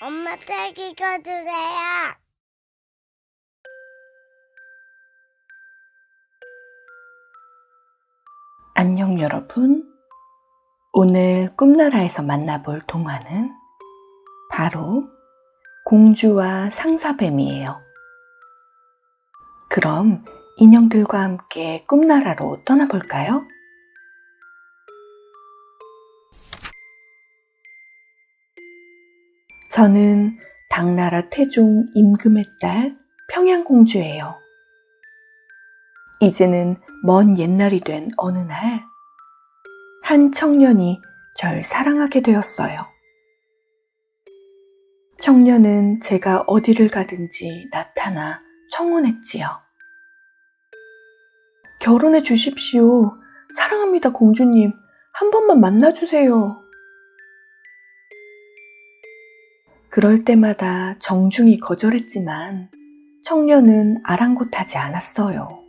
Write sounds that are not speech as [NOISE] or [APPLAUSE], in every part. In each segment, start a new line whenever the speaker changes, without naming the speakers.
엄마 책 읽어주세요.
안녕 여러분. 오늘 꿈나라에서 만나볼 동화는 바로 공주와 상사뱀이에요. 그럼 인형들과 함께 꿈나라로 떠나볼까요? 저는 당나라 태종 임금의 딸 평양공주예요. 이제는 먼 옛날이 된 어느 날, 한 청년이 절 사랑하게 되었어요. 청년은 제가 어디를 가든지 나타나 청혼했지요. 결혼해 주십시오. 사랑합니다, 공주님. 한 번만 만나주세요. 그럴 때마다 정중히 거절했지만 청년은 아랑곳하지 않았어요.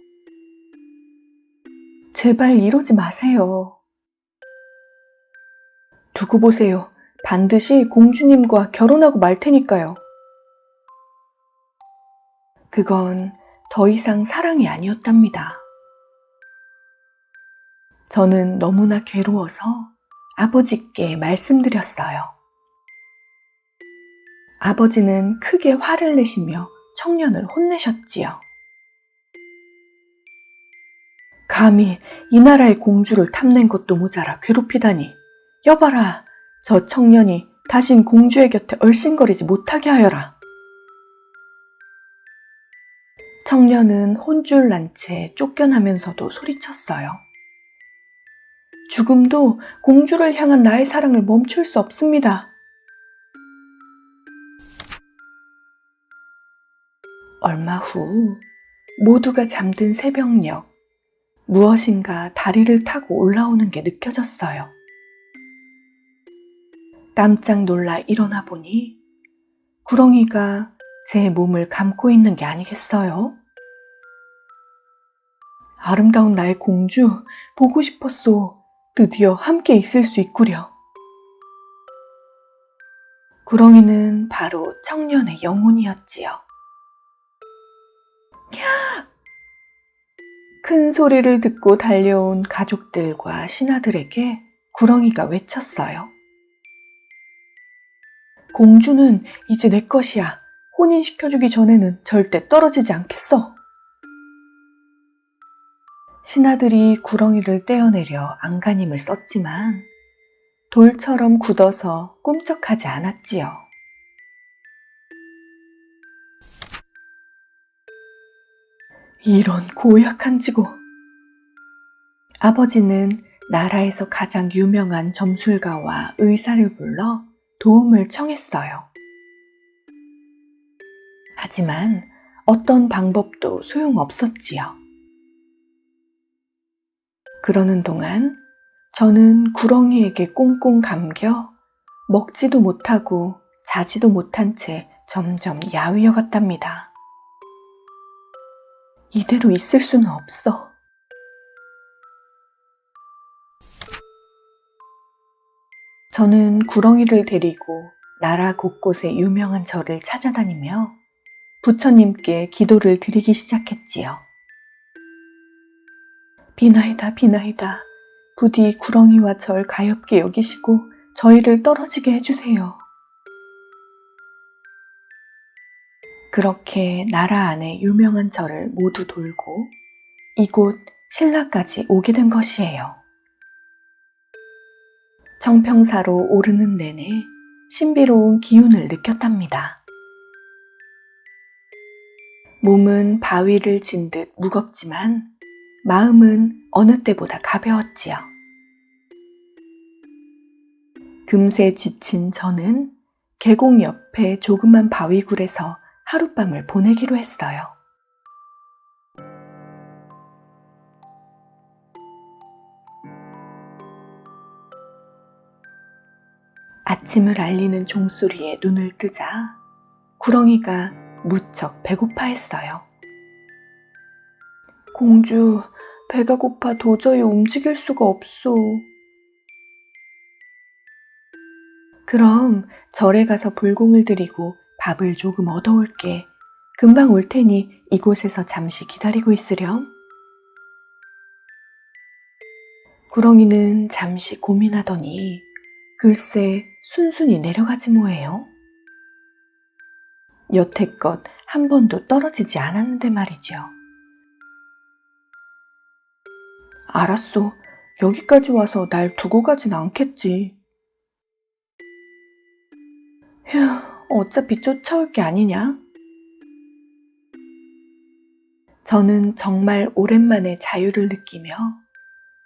제발 이러지 마세요. 두고 보세요. 반드시 공주님과 결혼하고 말 테니까요. 그건 더 이상 사랑이 아니었답니다. 저는 너무나 괴로워서 아버지께 말씀드렸어요. 아버지는 크게 화를 내시며 청년을 혼내셨지요. 감히 이 나라의 공주를 탐낸 것도 모자라 괴롭히다니. 여봐라, 저 청년이 다신 공주의 곁에 얼씬거리지 못하게 하여라. 청년은 혼줄 난 채 쫓겨나면서도 소리쳤어요. 죽음도 공주를 향한 나의 사랑을 멈출 수 없습니다. 얼마 후 모두가 잠든 새벽녘 무엇인가 다리를 타고 올라오는 게 느껴졌어요. 깜짝 놀라 일어나 보니 구렁이가 제 몸을 감고 있는 게 아니겠어요? 아름다운 나의 공주, 보고 싶었소. 드디어 함께 있을 수 있구려. 구렁이는 바로 청년의 영혼이었지요. 큰 소리를 듣고 달려온 가족들과 신하들에게 구렁이가 외쳤어요. 공주는 이제 내 것이야. 혼인시켜주기 전에는 절대 떨어지지 않겠어. 신하들이 구렁이를 떼어내려 안간힘을 썼지만 돌처럼 굳어서 꿈쩍하지 않았지요. 이런 고약한 지고. 아버지는 나라에서 가장 유명한 점술가와 의사를 불러 도움을 청했어요. 하지만 어떤 방법도 소용없었지요. 그러는 동안 저는 구렁이에게 꽁꽁 감겨 먹지도 못하고 자지도 못한 채 점점 야위어 갔답니다. 이대로 있을 수는 없어. 저는 구렁이를 데리고 나라 곳곳의 유명한 절을 찾아다니며 부처님께 기도를 드리기 시작했지요. 비나이다, 비나이다. 부디 구렁이와 절 가엾게 여기시고 저희를 떨어지게 해주세요. 그렇게 나라 안의 유명한 절을 모두 돌고 이곳 신라까지 오게 된 것이에요. 정평사로 오르는 내내 신비로운 기운을 느꼈답니다. 몸은 바위를 진 듯 무겁지만 마음은 어느 때보다 가벼웠지요. 금세 지친 저는 계곡 옆에 조그만 바위굴에서 하룻밤을 보내기로 했어요. 아침을 알리는 종소리에 눈을 뜨자 구렁이가 무척 배고파했어요. 공주, 배가 고파 도저히 움직일 수가 없소. 그럼 절에 가서 불공을 드리고 밥을 조금 얻어올게. 금방 올 테니 이곳에서 잠시 기다리고 있으렴. 구렁이는 잠시 고민하더니 글쎄 순순히 내려가지 뭐예요. 여태껏 한 번도 떨어지지 않았는데 말이죠. 알았어. 여기까지 와서 날 두고 가진 않겠지. 휴, 어차피 쫓아올 게 아니냐? 저는 정말 오랜만에 자유를 느끼며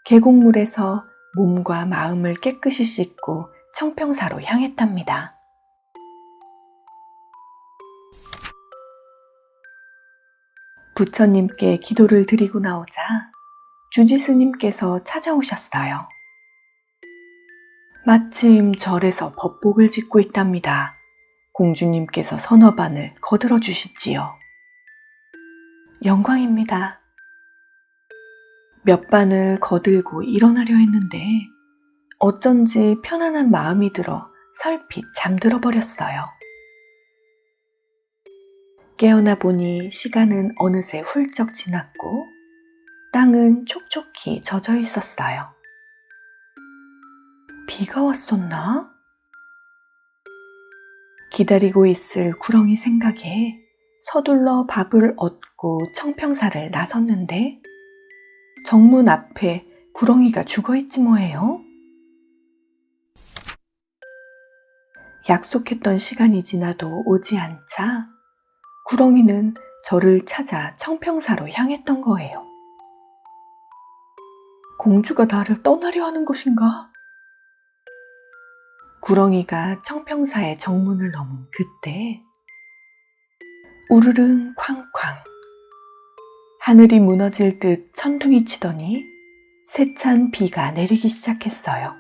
계곡물에서 몸과 마음을 깨끗이 씻고 청평사로 향했답니다. 부처님께 기도를 드리고 나오자 주지스님께서 찾아오셨어요. 마침 절에서 법복을 짓고 있답니다. 공주님께서 선어반을 거들어 주시지요. 영광입니다. 몇 반을 거들고 일어나려 했는데 어쩐지 편안한 마음이 들어 설핏 잠들어 버렸어요. 깨어나 보니 시간은 어느새 훌쩍 지났고 땅은 촉촉히 젖어 있었어요. 비가 왔었나? 기다리고 있을 구렁이 생각에 서둘러 밥을 얻고 청평사를 나섰는데 정문 앞에 구렁이가 죽어 있지 뭐예요? 약속했던 시간이 지나도 오지 않자 구렁이는 저를 찾아 청평사로 향했던 거예요. 공주가 나를 떠나려 하는 것인가? 구렁이가 청평사의 정문을 넘은 그때 우르릉 쾅쾅 하늘이 무너질 듯 천둥이 치더니 세찬 비가 내리기 시작했어요.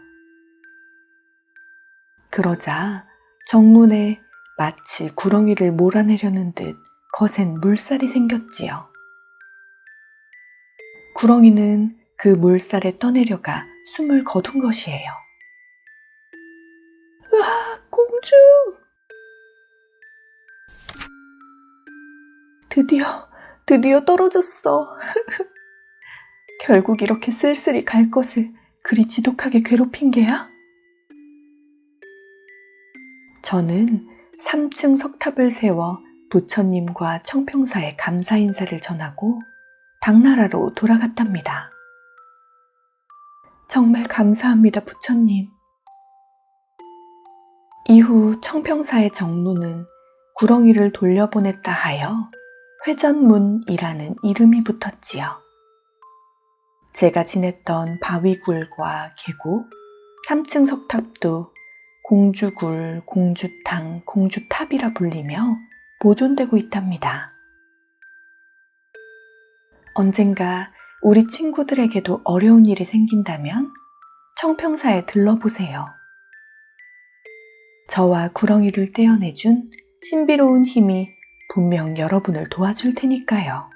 그러자 정문에 마치 구렁이를 몰아내려는 듯 거센 물살이 생겼지요. 구렁이는 그 물살에 떠내려가 숨을 거둔 것이에요. 드디어, 드디어 떨어졌어. [LAUGHS] 결국 이렇게 쓸쓸히 갈 것을 그리 지독하게 괴롭힌 게야? 저는 3층 석탑을 세워 부처님과 청평사에 감사 인사를 전하고 당나라로 돌아갔답니다. 정말 감사합니다, 부처님. 이후 청평사의 정문은 구렁이를 돌려보냈다 하여 회전문이라는 이름이 붙었지요. 제가 지냈던 바위굴과 계곡, 3층 석탑도 공주굴, 공주탕, 공주탑이라 불리며 보존되고 있답니다. 언젠가 우리 친구들에게도 어려운 일이 생긴다면 청평사에 들러보세요. 저와 구렁이를 떼어내준 신비로운 힘이 분명 여러분을 도와줄 테니까요.